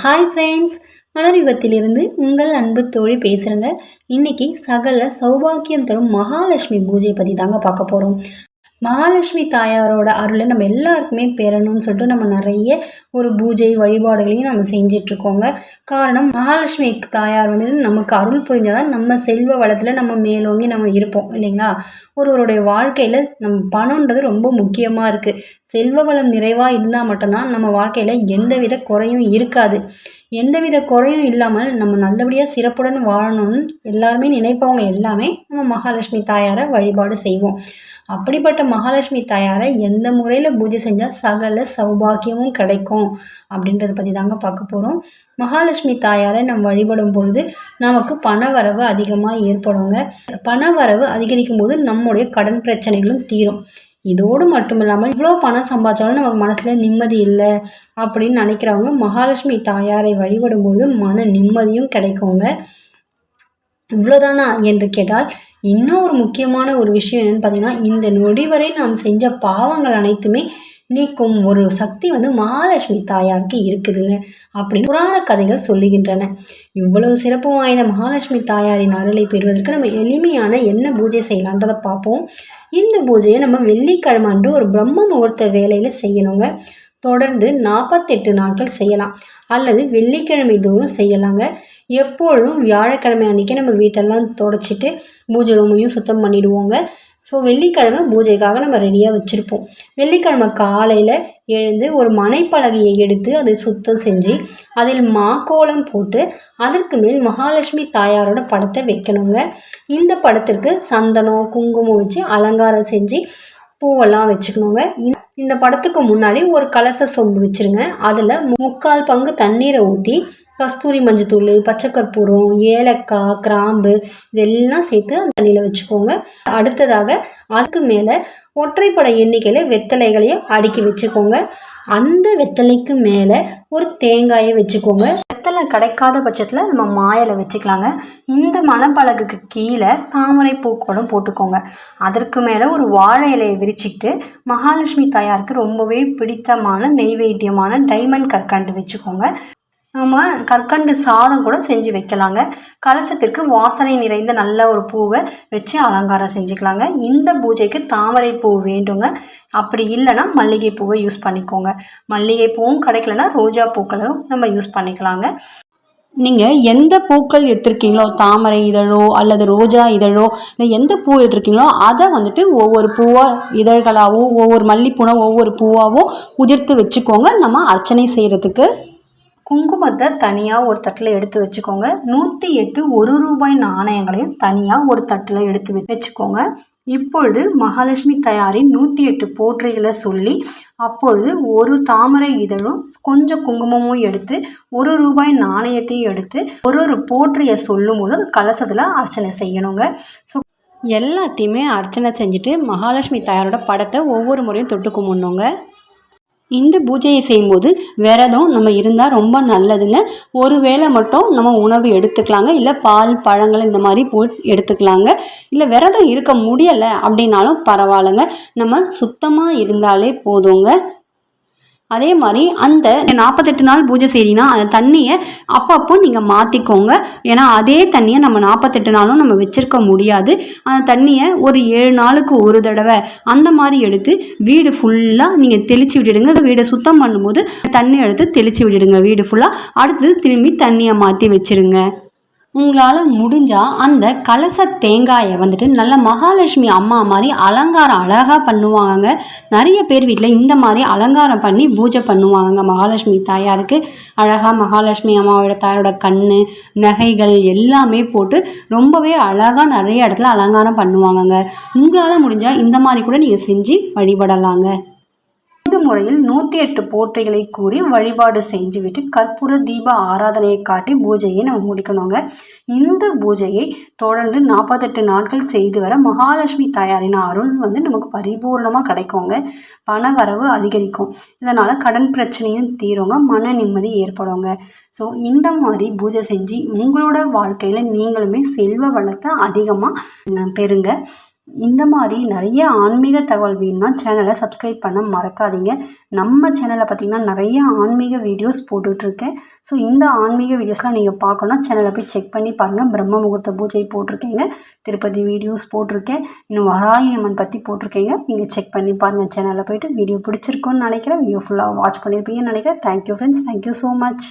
Hi friends மலர்யுகத்திலிருந்து உங்கள் அன்பு தோழி பேசுகிறேங்க இன்னைக்கு சகல சௌபாக்கியம் தரும் மகாலட்சுமி பூஜை பற்றி தாங்க பார்க்க போகிறோம் மகாலட்சுமி தாயாரோட அருளை நம்ம எல்லாருக்குமே பெறணும்னு சொல்லிட்டு நம்ம நிறைய ஒரு பூஜை வழிபாடுகளையும் நம்ம செஞ்சிட்ருக்கோங்க. காரணம் மகாலட்சுமி தாயார் வந்து நமக்கு அருள் புரிஞ்சாதான் நம்ம செல்வ வளத்தில் நம்ம மேலோங்கி நம்ம இருப்போம் இல்லைங்களா? ஒருவருடைய வாழ்க்கையில் நம்ம பணன்றது ரொம்ப முக்கியமாக இருக்குது செல்வ வளம் நிறைவாக இருந்தால் மட்டும்தான் நம்ம வாழ்க்கையில் எந்தவித குறையும் இருக்காது. எந்தவித குறையும் இல்லாமல் நம்ம நல்லபடியாக சிறப்புடன் வாழணும்னு எல்லாருமே நினைப்பவங்க எல்லாமே நம்ம மகாலட்சுமி தாயாரை வழிபாடு செய்வோம். அப்படிப்பட்ட மகாலட்சுமி தாயாரை எந்த முறையில் பூஜை செஞ்சால் சகல சௌபாக்கியமும் கிடைக்கும் அப்படின்றத பற்றி தாங்க பார்க்க போகிறோம் மகாலட்சுமி தாயாரை நம்ம வழிபடும் பொழுது நமக்கு பணவரவு அதிகமாக ஏற்படுங்க. பணவரவு அதிகரிக்கும் போது நம்முடைய கடன் பிரச்சனைகளும் தீரும். இதோடு மட்டும் இல்லாமல் இவ்வளோ பணம் சம்பாதிச்சாலும் நமக்கு மனசில் நிம்மதி இல்லை அப்படின்னு நினைக்கிறவங்க மகாலட்சுமி தாயாரை வழிபடும்போது மன நிம்மதியும் கிடைக்குங்க. இவ்வளோதானா என்று கேட்டால் இன்னும் ஒரு முக்கியமான ஒரு விஷயம் என்னென்னு பார்த்தீங்கன்னா இந்த நொடி வரை நாம் செஞ்ச பாவங்கள் அனைத்துமே நீக்கும் ஒரு சக்தி வந்து மகாலட்சுமி தாயாருக்கு இருக்குதுங்க அப்படின்னு புராண கதைகள் சொல்லுகின்றன. இவ்வளவு சிறப்பு வாய்ந்த மகாலட்சுமி தாயாரின் அருளை பெறுவதற்கு நம்ம எளிமையான என்ன பூஜை செய்யலான்றதை பார்ப்போம். இந்த பூஜையை நம்ம வெள்ளிக்கிழமை அன்று ஒரு பிரம்ம முகூர்த்த வேலையில் செய்யணுங்க. தொடர்ந்து நாற்பத்தெட்டு நாட்கள் செய்யலாம். அல்லது வெள்ளிக்கிழமை தோறும் செய்யலாங்க. எப்பொழுதும் வியாழக்கிழமை அன்றைக்கி நம்ம வீட்டெல்லாம் தொடச்சிட்டு பூஜை ரூமையும் சுத்தம் பண்ணிவிடுவோங்க ஸோ வெள்ளிக்கிழமை பூஜைக்காக நம்ம ரெடியாக வச்சுருப்போம். வெள்ளிக்கிழமை காலையில் எழுந்து ஒரு மனைப்பலகையை எடுத்து அதை சுத்தம் செஞ்சு அதில் மாக்கோலம் போட்டு அதற்கு மேல் மகாலட்சுமி தாயாரோட படத்தை வைக்கணுங்க. இந்த படத்திற்கு சந்தனம் குங்குமம் வச்சு அலங்காரம் செஞ்சு பூவெல்லாம் வச்சுக்கணுங்க. இந்த படத்துக்கு முன்னாடி ஒரு கலச சொம்பு வச்சுருங்க. அதில் முக்கால் பங்கு தண்ணீரை ஊற்றி கஸ்தூரி மஞ்சத்தூள் பச்சைக்கற்பூரம் ஏலக்காய் கிராம்பு இதெல்லாம் சேர்த்து அந்த தண்ணியில் வச்சுக்கோங்க. அடுத்ததாக அதுக்கு மேலே ஒற்றைப்படை எண்ணிக்கையில் வெத்தலைகளையும் அடுக்கி வச்சுக்கோங்க. அந்த வெத்தலைக்கு மேலே ஒரு தேங்காயை வச்சுக்கோங்க. வெத்தலை கிடைக்காத பட்சத்தில் நம்ம மாயலை வச்சுக்கலாங்க. இந்த மணப்பழகுக்கு கீழே தாமரை பூக்கோளம் போட்டுக்கோங்க. அதற்கு மேலே ஒரு வாழை இலையை விரிச்சிக்கிட்டு மகாலட்சுமி தாயாருக்கு ரொம்பவே பிடித்தமான நெய்வேத்தியமான டைமண்ட் கற்கண்டு வச்சுக்கோங்க. நம்ம கற்கண்டு சாதம் கூட செஞ்சு வைக்கலாங்க. கலசத்திற்கு வாசனை நிறைந்த நல்ல ஒரு பூவை வச்சு அலங்காரம் செஞ்சுக்கலாங்க. இந்த பூஜைக்கு தாமரை பூ வேண்டுங்க. அப்படி இல்லைன்னா மல்லிகை பூவை யூஸ் பண்ணிக்கோங்க. மல்லிகை பூவும் கிடைக்கலன்னா ரோஜா பூக்களும் நம்ம யூஸ் பண்ணிக்கலாங்க. நீங்கள் எந்த பூக்கள் எடுத்திருக்கீங்களோ தாமரை இதழோ அல்லது ரோஜா இதழோ இல்லை எந்த பூ எடுத்திருக்கீங்களோ அதை வந்துட்டு ஒவ்வொரு பூவாக இதழ்களாகவும் ஒவ்வொரு மல்லிப்பூனா ஒவ்வொரு பூவாகவும் உதிர்த்து வச்சுக்கோங்க. நம்ம அர்ச்சனை செய்கிறதுக்கு குங்குமத்தை தனியாக ஒரு தட்டில் எடுத்து வச்சுக்கோங்க. நூற்றி எட்டு ஒரு ரூபாய் நாணயங்களையும் தனியாக ஒரு தட்டில் எடுத்து வச்சுக்கோங்க. இப்பொழுது மகாலட்சுமி தயாரின் நூற்றி எட்டு போற்றிகளை சொல்லி அப்பொழுது ஒரு தாமரை இதழும் கொஞ்சம் குங்குமமும் எடுத்து ஒரு ரூபாய் நாணயத்தையும் எடுத்து ஒரு ஒரு போற்றியை சொல்லும் போது கலசத்தில் அர்ச்சனை செய்யணுங்க. ஸோ எல்லாத்தையுமே அர்ச்சனை செஞ்சுட்டு மகாலட்சுமி தாயாரோட படத்தை ஒவ்வொரு முறையும் தொட்டு கும்பிடணுங்க இந்த பூஜையை செய்யும்போது விரதம் நம்ம இருந்தால் ரொம்ப நல்லதுங்க. ஒரு வேளை மட்டும் நம்ம உணவு எடுத்துக்கலாங்க. இல்லை பால் பழங்கள் இந்த மாதிரி போ எடுத்துக்கலாங்க. இல்லை விரதம் இருக்க முடியலை அப்படின்னாலும் பரவாயில்லைங்க. நம்ம சுத்தமாக இருந்தாலே போதுங்க. அதே மாதிரி அந்த நாற்பத்தெட்டு நாள் பூஜை செய்கிறீங்கன்னா அந்த தண்ணியை அப்பப்போ நீங்கள் மாற்றிக்கோங்க ஏன்னா அதே தண்ணியை நம்ம நாற்பத்தெட்டு நாளும் நம்ம வச்சுருக்க முடியாது. அந்த தண்ணியை ஒரு ஏழு நாளுக்கு ஒரு தடவை அந்த மாதிரி எடுத்து வீடு ஃபுல்லாக நீங்கள் தெளித்து விட்டுடுங்க. வீடை சுத்தம் பண்ணும்போது தண்ணி எடுத்து தெளித்து விட்டுடுங்க வீடு ஃபுல்லாக அடுத்தது திரும்பி தண்ணியை மாற்றி வச்சுருங்க. உங்களால் முடிஞ்சால் அந்த கலச தேங்காயை வந்துட்டு நல்ல மகாலட்சுமி அம்மா மாதிரி அலங்காரம் அழகாக பண்ணுவாங்க. நிறைய பேர் வீட்டில் இந்த மாதிரி அலங்காரம் பண்ணி பூஜை பண்ணுவாங்க. மகாலட்சுமி தாயாருக்கு அழகாக மகாலட்சுமி அம்மாவோட தாயாரோட கண் நகைகள் எல்லாமே போட்டு ரொம்பவே அழகாக நிறைய இடத்துல அலங்காரம் பண்ணுவாங்கங்க. உங்களால் முடிஞ்சால் இந்த மாதிரி கூட நீங்கள் செஞ்சு வழிபடலாங்க. முறையில் நூற்றி எட்டு போற்றிகளை கூறி வழிபாடு செஞ்சுவிட்டு கற்பூர தீப ஆராதனையை காட்டி பூஜையை நம்ம முடிக்கணுங்க. இந்த பூஜையை தொடர்ந்து நாற்பத்தெட்டு நாட்கள் செய்து வர மகாலட்சுமி தாயாரின் அருள் வந்து நமக்கு பரிபூர்ணமாக கிடைக்குங்க. பண வரவு அதிகரிக்கும். இதனால் கடன் பிரச்சனையும் தீருங்க மன நிம்மதி ஏற்படுங்க. ஸோ இந்த மாதிரி பூஜை செஞ்சு உங்களோட வாழ்க்கையில் நீங்களுமே செல்வ வளத்தை அதிகமாக பெறுங்க. இந்த மாதிரி நிறைய ஆன்மீக தகவல் வேணும்னா சேனலை சப்ஸ்கிரைப் பண்ண மறக்காதீங்க. நம்ம சேனலில் பார்த்திங்கன்னா நிறைய ஆன்மீக வீடியோஸ் போட்டுட்ருக்கேன். ஸோ இந்த ஆன்மீக வீடியோஸ்லாம் நீங்கள் பார்க்கணும் சேனலை போய் செக் பண்ணி பாருங்கள் பிரம்ம முகூர்த்த பூஜை போட்டிருக்கேங்க. திருப்பதி வீடியோஸ் போட்டிருக்கேன். இன்னும் வராயம்மன் அம்மன் பற்றி போட்டிருக்கேங்க. நீங்கள் செக் பண்ணி பாருங்கள் சேனலில் போயிட்டு வீடியோ பிடிச்சிருக்கோன்னு நினைக்கிறேன். வீடியோ ஃபுல்லாக வாட்ச் பண்ணியிருப்பீங்கன்னு நினைக்கிறேன். Thank you friends thank you so much